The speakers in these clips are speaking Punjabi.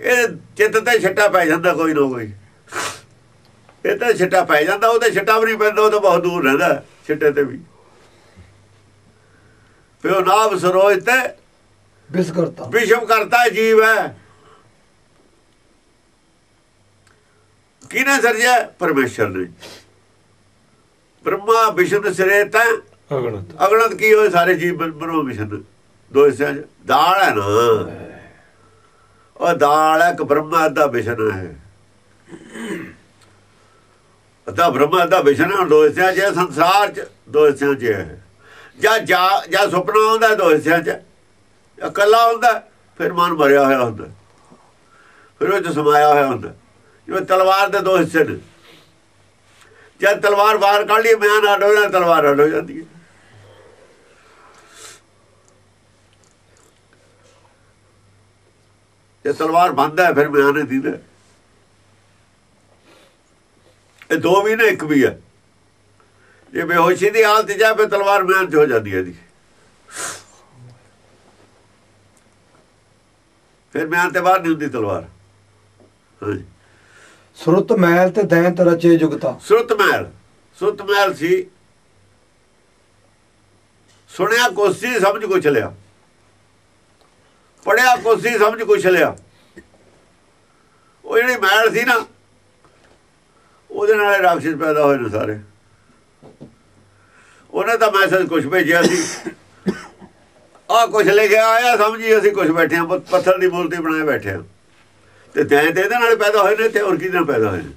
ਇਹ ਚਿੱਤ ਤੇ ਛੱਟਾ ਪੈ ਜਾਂਦਾ ਕੋਈ ਨਾ ਕੋਈ। ਇਹ ਤਾਂ ਛੱਟਾ ਪੈ ਜਾਂਦਾ ਉਹਦੇ ਛੱਟਾ ਵੀ ਨਹੀਂ ਪੈਂਦਾ ਉਹ ਤਾਂ ਬਹੁਤ ਦੂਰ ਰਹਿੰਦਾ ਛੱਟੇ ਤੇ ਵੀ। ਪਿਓ ਨਾਮ ਸਰੋਜ ਤੇ ਬਿਸ ਕਰਤਾ ਵਿਸ਼ਵ ਕਰਤਾ ਜੀਵ ਹੈ। ਕਿਹਨੇ ਸਰਜਿਆ? ਪਰਮੇਸ਼ਰ ਨੇ। ਬ੍ਰਹਮਾ ਵਿਸ਼ਵ ਸਿਰੇ ਤਾਂ ਅਗਣਤ। ਅਗਣਤ ਕੀ ਹੋਏ? ਸਾਰੇ ਜੀਵ ਬ੍ਰਹਮਾ ਵਿਸ਼ਵ। ਦੋ ਹਿੱਸਿਆਂ 'ਚ ਦਾਲ ਹੈ ਨਾ। ਉਹ ਦਾਲ ਹੈ ਕਿ ਬ੍ਰਹਮਾ ਦਾ ਵਿਸ਼ਨ ਹੈ। ਅੱਧਾ ਬ੍ਰਹਮਾ ਦਾ ਵਿਸ਼ਨ ਹੈ ਦੋ ਹਿੱਸਿਆਂ 'ਚ ਸੰਸਾਰ 'ਚ ਦੋ ਹਿੱਸਿਆਂ 'ਚ ਹੈ। ਜਾਂ ਜਾਂ ਜਾਂ ਸੁਪਨਾ ਆਉਂਦਾ ਦੋ ਹਿੱਸਿਆਂ 'ਚ ਇਕੱਲਾ ਹੁੰਦਾ, ਫਿਰ ਮਨ ਭਰਿਆ ਹੋਇਆ ਹੁੰਦਾ। ਫਿਰ ਉਹ 'ਚ ਸਮਾਇਆ ਹੋਇਆ ਹੁੰਦਾ। ਜਿਵੇਂ ਤਲਵਾਰ ਦੇ ਦੋ ਹਿੱਸੇ ਨੇ। ਜਦ ਤਲਵਾਰ ਬਾਹਰ ਕੱਢ ਲਈ ਬਿਆਨ ਅੱਡ ਹੋ ਜਾਂਦਾ ਤਲਵਾਰ ਅੱਡ ਹੋ ਜਾਂਦੀ ਹੈ। ਜੇ ਤਲਵਾਰ ਬੰਦ ਹੈ ਫਿਰ ਬਿਆਨ ਨਹੀਂ ਦਿੰਦਾ। ਇਹ ਦੋ ਵੀ ਨੇ ਇੱਕ ਵੀ ਹੈ। ਜੇ ਬੇਹੋਸ਼ੀ ਦੀ ਹਾਲਤ ਜਾ ਫਿਰ ਤਲਵਾਰ ਬਿਆਨ 'ਚ ਹੋ ਜਾਂਦੀ ਹੈ ਦੀ ਫਿਰ ਬਿਆਨ ਤੇ ਬਾਹਰ ਨਹੀਂ ਹੁੰਦੀ ਤਲਵਾਰ। ਹਾਂਜੀ। ਸੁਰਤ ਮਹਿਲ ਤੇ ਦੈਂਤ ਰਚੇ ਜੁਗਤਾ। ਸੁਰਤ ਮਹਿਲ। ਸੁਰਤ ਮਹਿਲ ਸੀ। ਸੁਣਿਆ ਕੋਸੀ ਸਮਝ ਕੁਛ ਲਿਆ। ਪੜਿਆ ਕੋਸੀ ਸਮਝ ਕੁਛ ਲਿਆ। ਉਹ ਜਿਹੜੀ ਮਹਿਲ ਸੀ ਨਾ ਉਹਦੇ ਨਾਲ ਰਾਖਸ਼ ਪੈਦਾ ਹੋਏ ਨੇ ਸਾਰੇ। ਉਹਨੇ ਤਾਂ ਮੈਸੇਜ ਕੁਛ ਭੇਜਿਆ ਸੀ। ਆ ਕੁਛ ਲਿਖਿਆ ਆਇਆ ਸਮਝੀ ਅਸੀਂ ਕੁਛ ਬੈਠੇ ਪ- ਪੱਥਰ ਦੀ ਮੂਰਤੀ ਬਣਾਏ ਬੈਠੇ ਹਾਂ। ਤੇ ਦੈਂ ਤੇ ਇਹਦੇ ਨਾਲ ਪੈਦਾ ਹੋਏ ਨੇ ਤੇ ਹੋਰ ਕਿਹਦੇ ਨਾਲ ਪੈਦਾ ਹੋਏ ਨੇ?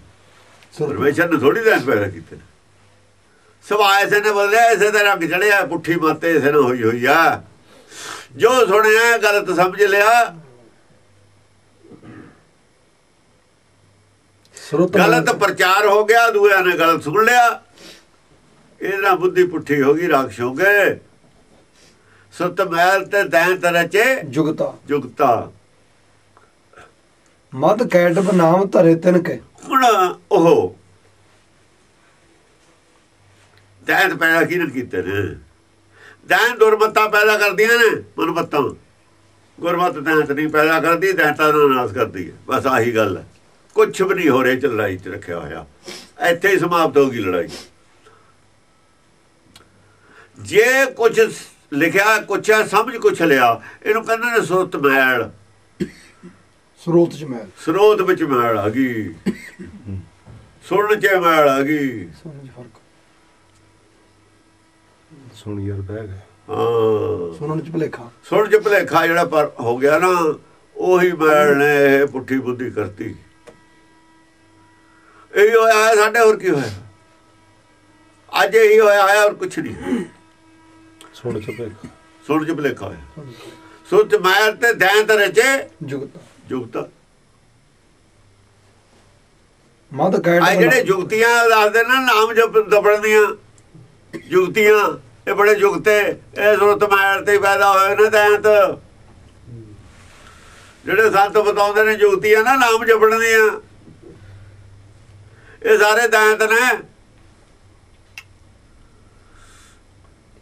ਪਰਮੇਸ਼ਰ ਨੇ ਥੋੜੀ ਦੇਰ ਪੈਦਾ ਕੀਤੇ ਨੇ। ਸਵਾ ਐਸੇ ਨੇ ਬੋਲਿਆ ਐਸੇ ਦਾ ਰੰਗ ਚੜਿਆ ਪੁੱਠੀ ਮਾਤੇ ਐਸੇ ਨਾਲ ਹੋਈ ਹੋਈ ਆ। ਜੋ ਸੁਣਿਆ ਗਲਤ ਸਮਝ ਲਿਆ ਗਲਤ ਪ੍ਰਚਾਰ ਹੋ ਗਿਆ ਦੂਆਂ ਨੇ ਗਲਤ ਸੁਣ ਲਿਆ। ਇਹਦੇ ਨਾਲ ਬੁੱਧੀ ਪੁੱਠੀ ਹੋ ਗਈ ਰਾਖਸ਼ ਹੋ ਗਏ। ਸੁਤ ਮਹਿਲ ਤੇ ਦੈਂਤ ਰਚੇ ਜੁਗਤਾ। ਜੁਗਤਾ। ਮਦ ਕੈਟਬ ਨਾਮ ਧਰੇ ਤਿਨ ਕੇ। ਹੁਣ ਉਹ ਦੈਂਤ ਪੈਦਾ ਕਿਹਨੇ ਕੀਤੇ ਨੇ? ਦੈਂਤ ਦੁਰਮਤਾ ਪੈਦਾ ਕਰਦੀਆਂ ਨੇ ਮਨਮਤਾਂ ਗੁਰਮਤ ਦੈਂਤ ਨਹੀਂ ਪੈਦਾ ਕਰਦੀ ਦੈਂਤਾਂ ਦਾ ਨਾਸ ਕਰਦੀ ਹੈ। ਬਸ ਆਹੀ ਗੱਲ ਹੈ। ਕੁਝ ਵੀ ਨਹੀਂ ਹੋ ਰਿਹਾ ਚ ਲੜਾਈ ਚ ਰੱਖਿਆ ਹੋਇਆ। ਇੱਥੇ ਹੀ ਸਮਾਪਤ ਹੋ ਗਈ ਲੜਾਈ। ਜੇ ਕੁਝ ਲਿਖਿਆ ਕੁਛ ਸਮਝ ਕੁਛ ਲਿਆ ਇਹਨੂੰ ਕਹਿੰਦੇ ਨੇ ਸੁਰਤ ਮੈਲ ਸਰੋਤ ਚ ਮਹਿਲ। ਸਰੋਤ ਵਿੱਚ ਮੈਲ ਆ ਗਈ। ਸੁਣਨ ਚ ਮੈਲ ਆ ਗਈ। ਸਮਝ ਫ਼ਰਕ। ਸੁਣ ਯਾਰ ਬਹਿ ਗਏ। ਹਾਂ। ਸੁਣਨ ਚ ਭਲੇਖਾ। ਸੁਣ ਚ ਭਲੇਖਾ ਜਿਹੜਾ ਪਰ ਹੋ ਗਿਆ ਨਾ ਉਹੀ ਮੈਲ ਨੇ ਇਹ ਪੁੱਠੀ ਬੁੱਧੀ ਕਰਤੀ। ਇਹੀ ਹੋਇਆ ਹੈ ਸਾਡੇ ਹੋਰ ਕੀ ਹੋਇਆ? ਅੱਜ ਇਹੀ ਹੋਇਆ ਹੈ ਔਰ ਕੁਛ ਨਹੀਂ। ਸੁਣ ਚੁੱਪੇ ਸੁਣ ਚ ਭਲੇਖਾ ਹੋਇਆ। ਚ ਮੈਲ ਤੇ ਦੈਂਤ ਰਚੇ। ਜੁਗਤਾ। ਜੁਗਤਾ। ਮਦ ਆ ਕੈਟਬ ਜਿਹੜੇ ਜੁਗਤੀਆਂ ਦੱਸਦੇ ਨਾ ਨਾਮ ਜਪ ਦਬਣ ਦੀਆਂ ਜੁਗਤੀਆਂ ਇਹ ਬੜੇ ਜੁਗਤੇ ਇਹ ਸੁਰਤ ਮੈਲ ਤੇ ਪੈਦਾ ਹੋਏ ਨੇ ਦੈਂਤ। ਜਿਹੜੇ ਸੰਤ ਬਤਾਉਂਦੇ ਨੇ ਜੁਗਤੀਆਂ ਨਾ ਨਾਮ ਜਪਣ ਦੀਆਂ ਇਹ ਸਾਰੇ ਦੈਂਤ ਨੇ।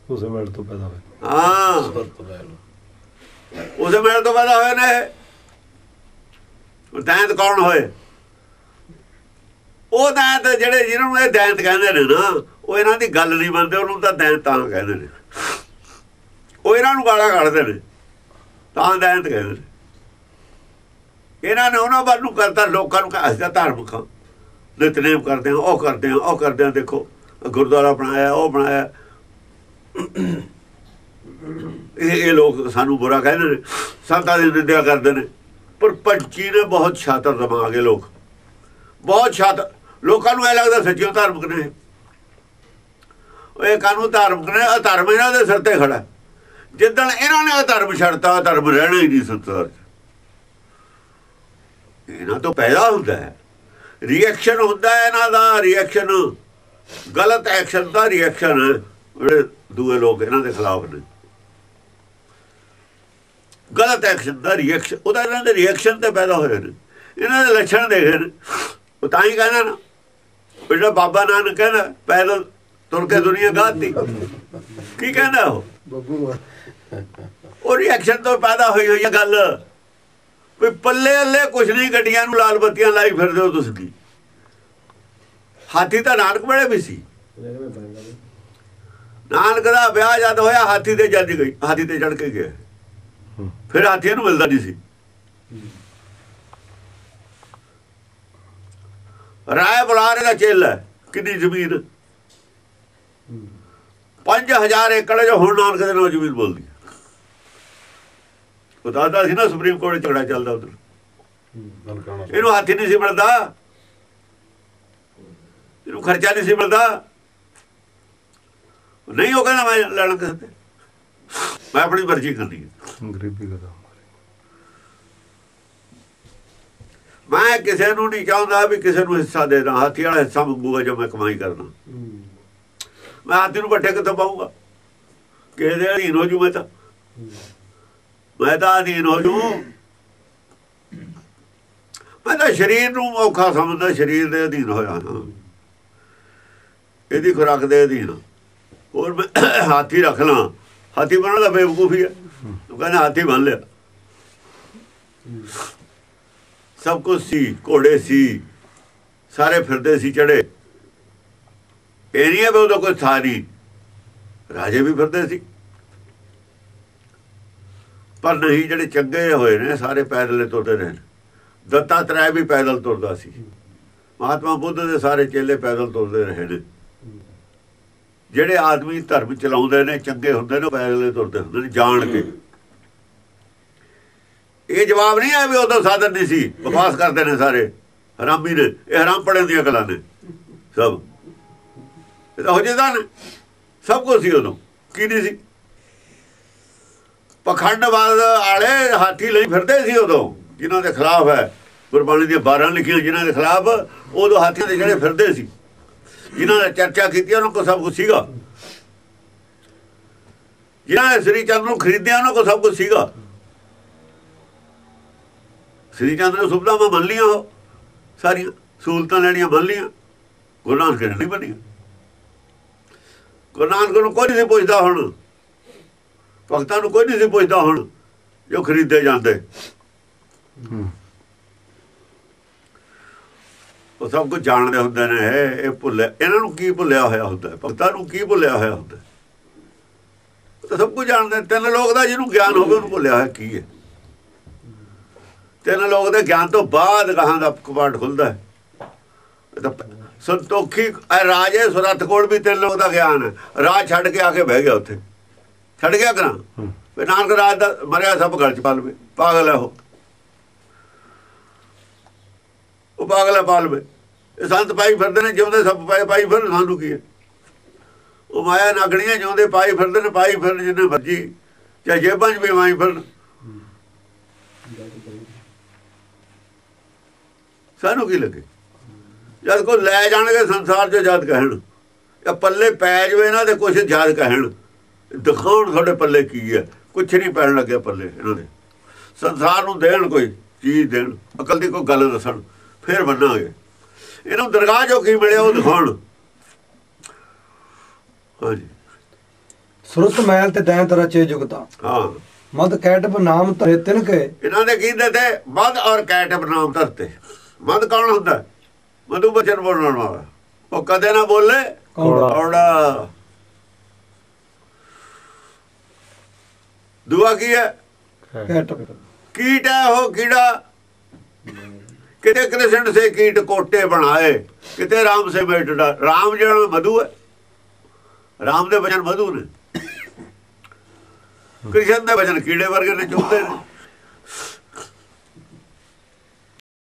ਉਸੇ ਮੇਲ ਤੋਂ ਪੈਦਾ ਹੋਏ। ਹਾਂ। ਉਸੇ ਮੈਲ ਤੋਂ ਪੈਦਾ ਹੋਏ ਨੇ ਦੈਂਤ ਕੌਣ ਹੋਏ? ਉਹ ਦੈਂਤ ਜਿਹੜੇ ਜਿਹਨਾਂ ਨੂੰ ਇਹ ਦੈਂਤ ਕਹਿੰਦੇ ਨੇ ਨਾ ਉਹ ਇਹਨਾਂ ਦੀ ਗੱਲ ਨਹੀਂ ਮੰਨਦੇ ਉਹਨੂੰ ਤਾਂ ਦੈਂਤ ਤਾਂ ਕਹਿੰਦੇ ਨੇ। ਉਹ ਇਹਨਾਂ ਨੂੰ ਗਾਲਾਂ ਕੱਢਦੇ ਨੇ। ਤਾਂ ਦੈਂਤ ਕਹਿੰਦੇ ਨੇ। ਇਹਨਾਂ ਨੇ ਉਹਨਾਂ ਵੱਲ ਨੂੰ ਕਰਤਾ ਲੋਕਾਂ ਨੂੰ ਕਹਿੰਦਾ ਧਾਰਮਿਕ ਹਾਂ। ਨਿਤਨੇਮ ਕਰਦੇ ਆ ਉਹ ਕਰਦੇ ਆ ਉਹ ਕਰਦੇ ਆ ਦੇਖੋ, ਗੁਰਦੁਆਰਾ ਬਣਾਇਆ, ਉਹ ਬਣਾਇਆ। ਇਹ ਇਹ ਲੋਕ ਸਾਨੂੰ ਬੁਰਾ ਕਹਿੰਦੇ ਨੇ, ਸੰਤਾਂ ਦੀ ਨਿੰਦਿਆ ਕਰਦੇ ਨੇ। ਪਰ ਪੰਚੀ ਨੇ ਬਹੁਤ ਛਾਤਰ ਦਿਮਾਗ ਹੈ ਲੋਕ। ਬਹੁਤ ਛਾਤਰ ਲੋਕਾਂ ਨੂੰ ਇਹ ਲੱਗਦਾ ਸੱਚੀਓ ਧਾਰਮਿਕ ਨੇ। ਉਹ ਇਹ ਕਾਨੂੰਨ ਧਾਰਮਿਕ ਨੇ ਅਧਰਮ ਇਹਨਾਂ ਦੇ ਸਿਰ ਤੇ ਖੜਾ ਜਿੱਦਣ ਇਹਨਾਂ ਨੇ ਅਧਰਮ ਛੱਡਤਾ, ਧਰਮ ਰਹਿਣਾ ਹੀ ਨਹੀਂ ਸੰਸਾਰ 'ਚ। ਇਹਨਾਂ ਤੋਂ ਪੈਦਾ ਹੁੰਦਾ ਹੈ। ਰਿਐਕਸ਼ਨ ਹੁੰਦਾ ਹੈ ਇਹਨਾਂ ਦਾ ਰਿਐਕਸ਼ਨ ਗਲਤ ਐਕਸ਼ਨ ਦਾ ਰਿਐਕਸ਼ਨ ਹੈ ਜਿਹੜੇ ਦੂਏ ਲੋਕ ਇਹਨਾਂ ਦੇ ਖਿਲਾਫ ਨੇ। ਗਲਤ ਐਕਸ਼ਨ ਦਾ ਰਿਐਕਸ਼ਨ ਉਹਦਾ ਇਹਨਾਂ ਦੇ ਰਿਐਕਸ਼ਨ ਤੇ ਪੈਦਾ ਹੋਏ ਨੇ। ਇਹਨਾਂ ਦੇ ਲੱਛਣ ਦੇਖੇ ਨੇ। ਉਹ ਤਾਂ ਹੀ ਕਹਿੰਦਾ ਨਾ। ਜਿਹੜਾ ਬਾਬਾ ਨਾਨਕ ਕਹਿੰਦਾ ਪੈਦਲ ਤੁਰ ਕੇ ਦੁਨੀਆ ਗਾਤੀ ਕੀ ਕਹਿੰਦਾ ਉਹ? ਉਹ ਰਿਐਕਸ਼ਨ ਤੋਂ ਪੈਦਾ ਹੋਈ ਹੋਈ ਹੈ ਗੱਲ। ਵੀ ਪੱਲੇ ਅੱਲੇ ਕੁਛ ਨਹੀਂ, ਗੱਡੀਆਂ ਨੂੰ ਲਾਲ ਬੱਤੀਆਂ ਲਾਈ ਫਿਰਦੇ ਹੋ ਤੁਸੀਂ ਹਾਥੀ ਤਾਂ ਨਾਨਕ ਵੇਲੇ ਵੀ ਸੀ। ਨਾਨਕ ਦਾ ਵਿਆਹ ਜਦ ਹੋਇਆ, ਹਾਥੀ ਤੇ ਜੱਜ ਗਈ, ਹਾਥੀ ਤੇ ਚੜ ਕੇ ਗਿਆ। ਫਿਰ ਹਾਥੀ ਨੂੰ ਮਿਲਦਾ ਨਹੀਂ ਸੀ। ਰਾਏ ਬੁਲਾਰੇ ਦਾ ਚੇਲਾ ਹੈ। ਕਿੰਨੀ ਜ਼ਮੀਨ? 5000 ਏਕੜ ਜੋ ਹੁਣ ਨਾਨਕ ਦੇ ਨਾਲ ਜ਼ਮੀਨ ਬੋਲਦੀ। ਉਹ ਦੱਸਦਾ ਸੀ ਨਾ ਸੁਪਰੀਮ ਕੋਰਟ 'ਚ ਝਗੜਾ ਚੱਲਦਾ ਉਧਰ। ਇਹਨੂੰ ਹਾਥੀ ਨਹੀਂ ਸੀ ਮਿਲਦਾ। ਇਹਨੂੰ ਖਰਚਾ ਨਹੀਂ ਸੀ ਮਿਲਦਾ। ਨਹੀਂ ਉਹ ਕਹਿੰਦਾ ਮੈਂ ਕਿਸੇ ਤੇ। ਮੈਂ ਆਪਣੀ ਮਰਜ਼ੀ ਕਰਨੀ ਹੈ। ਗਰੀਬੀ ਕਦਾ ਮੈਂ ਕਿਸੇ ਨੂੰ ਨਹੀਂ ਚਾਹੁੰਦਾ ਵੀ ਕਿਸੇ ਨੂੰ ਹਿੱਸਾ ਦੇ ਦਾਂ। ਹਾਥੀ ਵਾਲਾ ਹਿੱਸਾ ਮੰਗੂਗਾ ਜੋ ਮੈਂ ਕਮਾਈ ਕਰਦਾ। ਮੈਂ ਹਾਥੀ ਨੂੰ ਵੱਟੇ ਕਿੱਥੋਂ ਪਾਉਂਗਾ ਕਿਸੇ ਦੇ ਅਧੀਨ ਹੋ ਜੂ ਮੈਂ ਤਾਂ। ਮੈਂ ਤਾਂ ਅਧੀਨ ਹੋ ਜੂ ਮੈਂ ਤਾਂ ਸਰੀਰ ਨੂੰ ਔਖਾ ਸਮਝਦਾ, ਸਰੀਰ ਦੇ ਅਧੀਨ ਹੋਇਆ ਇਹਦੀ ਖੁਰਾਕ ਦੇ ਅਧੀਨ। ਹੋਰ ਹਾਥੀ ਰੱਖ ਲਾਂ। ਹਾਥੀ ਬਣਨ ਦਾ ਬੇਵਕੂਫੀ ਹੈ ਉਹ ਕਹਿੰਦਾ ਹਾਥੀ ਬਣ ਲਿਆ। ਸਭ ਕੁਝ ਸੀ, ਘੋੜੇ ਸੀ, ਸਾਰੇ ਫਿਰਦੇ ਸੀ ਚੜੇ। ਇਹ ਨਹੀਂ ਹੈ ਵੀ ਉਹਦਾ ਕੋਈ ਥਾ ਨਹੀਂ। ਰਾਜੇ ਵੀ ਫਿਰਦੇ ਸੀ। ਪਰ ਨਹੀਂ, ਜਿਹੜੇ ਚੰਗੇ ਹੋਏ ਨੇ, ਸਾਰੇ ਪੈਦਲ ਹੀ ਤੁਰਦੇ ਰਹੇ ਨੇ। ਦੱਤਾਤਰੇయ ਵੀ ਪੈਦਲ ਤੁਰਦਾ ਸੀ। ਮਹਾਤਮਾ ਬੁੱਧ ਦੇ ਸਾਰੇ ਚੇਲੇ ਪੈਦਲ ਤੁਰਦੇ ਰਹੇ ਨੇ। ਜਿਹੜੇ ਆਦਮੀ ਧਰਮ ਚਲਾਉਂਦੇ ਨੇ, ਚੰਗੇ ਹੁੰਦੇ ਨੇ ਪੈਦਲ ਹੀ ਤੁਰਦੇ ਹੁੰਦੇ ਨੇ, ਜਾਣ ਕੇ। ਇਹ ਜਵਾਬ ਨਹੀਂ ਆ ਵੀ ਉਦੋਂ ਸਾਧਨ ਨਹੀਂ ਸੀ। ਬਕਵਾਸ ਕਰਦੇ ਨੇ ਸਾਰੇ। ਹਰਾਮੀ ਨੇ। ਇਹ ਹਰਾਮ ਪੜਨ ਦੀਆਂ ਗੱਲਾਂ ਨੇ। ਸਭ। ਇਹ ਤਾਂ ਹੋ ਜਾਂਦਾ ਨੇ। ਸਭ ਕੁਝ ਸੀ ਉਦੋਂ। ਕੀ ਨਹੀਂ ਸੀ? ਪਖੰਡਵਾਦ ਵਾਲੇ ਹਾਥੀ ਲਈ ਫਿਰਦੇ ਸੀ ਉਦੋਂ, ਜਿਨ੍ਹਾਂ ਦੇ ਖਿਲਾਫ ਹੈ। ਗੁਰਬਾਣੀ ਦੀਆਂ 12 ਲਿਖੀਆਂ ਜਿਨ੍ਹਾਂ ਦੇ ਖਿਲਾਫ, ਉਦੋਂ ਹਾਥੀਆਂ ਦੇ ਜਿਹੜੇ ਫਿਰਦੇ ਸੀ। ਜਿਨ੍ਹਾਂ ਨੇ ਚਰਚਾ ਕੀਤੀ, ਉਹਨਾਂ ਕੋਲ ਸਭ ਕੁਝ ਸੀਗਾ। ਜਿਨ੍ਹਾਂ ਨੇ ਸ੍ਰੀ ਚੰਦ ਨੂੰ ਖਰੀਦਿਆ, ਉਹਨਾਂ ਕੋਲ ਸਭ ਕੁਝ ਸੀਗਾ। ਸ੍ਰੀ ਚੰਦ ਨੇ ਸੁਵਿਧਾਵਾਂ ਮੰਨ ਲੀਆਂ ਉਹ ਸਾਰੀਆਂ ਸਹੂਲਤਾਂ ਲੈਣੀਆਂ ਮੰਨ ਲੀਆਂ ਗੁਰੂ ਨਾਨਕ ਨੇ ਨਹੀਂ ਮੰਨੀਆਂ। ਗੁਰੂ ਨਾਨਕ ਨੂੰ ਕੋਈ ਨਹੀਂ ਪੁੱਛਦਾ ਹੁਣ। ਭਗਤਾਂ ਨੂੰ ਕੋਈ ਨਹੀਂ ਸੀ ਪੁੱਛਦਾ ਹੁਣ ਜੋ ਖਰੀਦੇ ਜਾਂਦੇ। ਉਹ ਸਭ ਕੁਝ ਜਾਣਦੇ ਹੁੰਦੇ ਨੇ ਇਹ ਭੁੱਲਿਆ ਇਹਨਾਂ ਨੂੰ ਕੀ ਭੁੱਲਿਆ ਹੋਇਆ ਹੁੰਦਾ? ਭਗਤਾਂ ਨੂੰ ਕੀ ਭੁੱਲਿਆ ਹੋਇਆ ਹੁੰਦਾ ਤਾਂ ਸਭ ਕੁਝ ਜਾਣਦੇ ਤਿੰਨ ਲੋਕ ਦਾ ਜਿਹਨੂੰ ਗਿਆਨ ਹੋਵੇ ਉਹਨੂੰ ਭੁੱਲਿਆ ਹੋਇਆ ਕੀ ਹੈ? ਤਿੰਨ ਲੋਕ ਦੇ ਗਿਆਨ ਤੋਂ ਬਾਅਦ ਗਾਹਾਂ ਦਾ ਕਪਾਟ ਖੁੱਲਦਾ ਹੈ। ਸੰਤੋਖੀ ਰਾਜੇ ਸੁਰਤ ਕੋਲ ਵੀ ਤਿੰਨ ਲੋਕ ਦਾ ਗਿਆਨ ਰਾਜ ਛੱਡ ਕੇ ਆ ਕੇ ਬਹਿ ਗਿਆ ਉੱਥੇ। ਛੱਡ ਗਿਆ ਕਰਾਂ। ਵੀ ਨਾਨਕ ਰਾਜ ਦਾ ਮਰਿਆ ਸਭ ਗਲ ਚ ਪਾ ਲਵੇ ਪਾਗਲ ਹੈ ਉਹ। ਉਹ ਪਾਗਲ ਹੈ ਪਾ ਲਵੇ ਇਹ ਸੰਤ ਪਾਈ ਫਿਰਦੇ ਨੇ ਜਿਉਂਦੇ ਸਭ ਪਾਈ ਪਾਈ ਫਿਰ ਸਾਨੂੰ ਕੀ ਹੈ? ਉਹ ਮਾਇਆ ਨਾਗਣੀਆਂ ਜਿਉਂਦੇ ਪਾਈ ਫਿਰਦੇ ਨੇ ਪਾਈ ਫਿਰਨ ਜਿੰਨੇ ਮਰਜ਼ੀ ਚਾਹੇ ਜੇਬਾਂ 'ਚ ਵੀ ਮਾਈ ਫਿਰਨ। ਸਾਨੂੰ ਕੀ ਲੱਗੇ? ਜਦ ਕੋ ਲੈ ਜਾਣਗੇ ਸੰਸਾਰ 'ਚ ਜਦ ਕਹਿਣ। ਜਾਂ ਪੱਲੇ ਪੈ ਜਵੇ ਨਾ ਤੇ ਕੁਛ ਜਦ ਕਹਿਣ। ਦਿਖਾਉਣ ਤੁਹਾਡੇ ਪੱਲੇ ਕੀ ਹੈ? ਕੁਛ ਨਹੀਂ ਪੈਣ ਲੱਗਿਆ ਪੱਲੇ ਇਹਨਾਂ ਦੇ। ਸੰਸਾਰ ਨੂੰ ਦੇਣ ਕੋਈ ਚੀਜ਼ ਦੇਣ। ਅਕਲ ਦੀ ਕੋਈ ਗੱਲ ਦੱਸਣ ਫਿਰ ਮੰਨਾਂਗੇ। ਇਹਨੂੰ ਦਰਗਾਹ ਜੋ ਕੀ ਮਿਲਿਆ ਉਹ ਦਿਖਾਉਣ। ਹਾਂਜੀ। ਸੁਰਤ ਮਹਿਲ ਤੇ ਦੈਂਤ ਰਚੇ ਜੁਗਤਾ। ਹਾਂ। ਮਦ ਕੈਟਬ ਨਾਮ ਧਰੇ ਤਿਨਕੇ ਇਹਨਾਂ ਦੇ ਕਹਿੰਦੇ ਤੇ ਮਦ ਔਰ ਕੈਟਬ ਨਾਮ ਧਰਤੇ। ਮਦ ਕੌਣ ਹੁੰਦਾ? ਮਧੂ ਬਚਨ ਬੋਲਣ ਵਾਲਾ। ਉਹ ਕਦੇ ਨਾ ਬੋਲੇ। ਕੌੜਾ। ਦੁਆ ਕੀ ਹੈ? ਕੀਟ ਹੈ ਉਹ ਕੀੜਾ। ਕਿਤੇ ਕ੍ਰਿਸ਼ਨ ਸੇ ਕੀਟ ਕੋਟੇ ਬਣਾਏ। ਕਿਤੇ ਰਾਮ ਸੇ ਬੈਠਾ ਰਾਮ ਜਿਹੜਾ ਮਧੂ ਹੈ। ਰਾਮ ਦੇ ਬਚਨ ਮਧੂ ਨੇ। ਕ੍ਰਿਸ਼ਨ ਦੇ ਬਚਨ ਕੀੜੇ ਵਰਗੇ ਨੇ ਚੁੱਕਦੇ ਨੇ।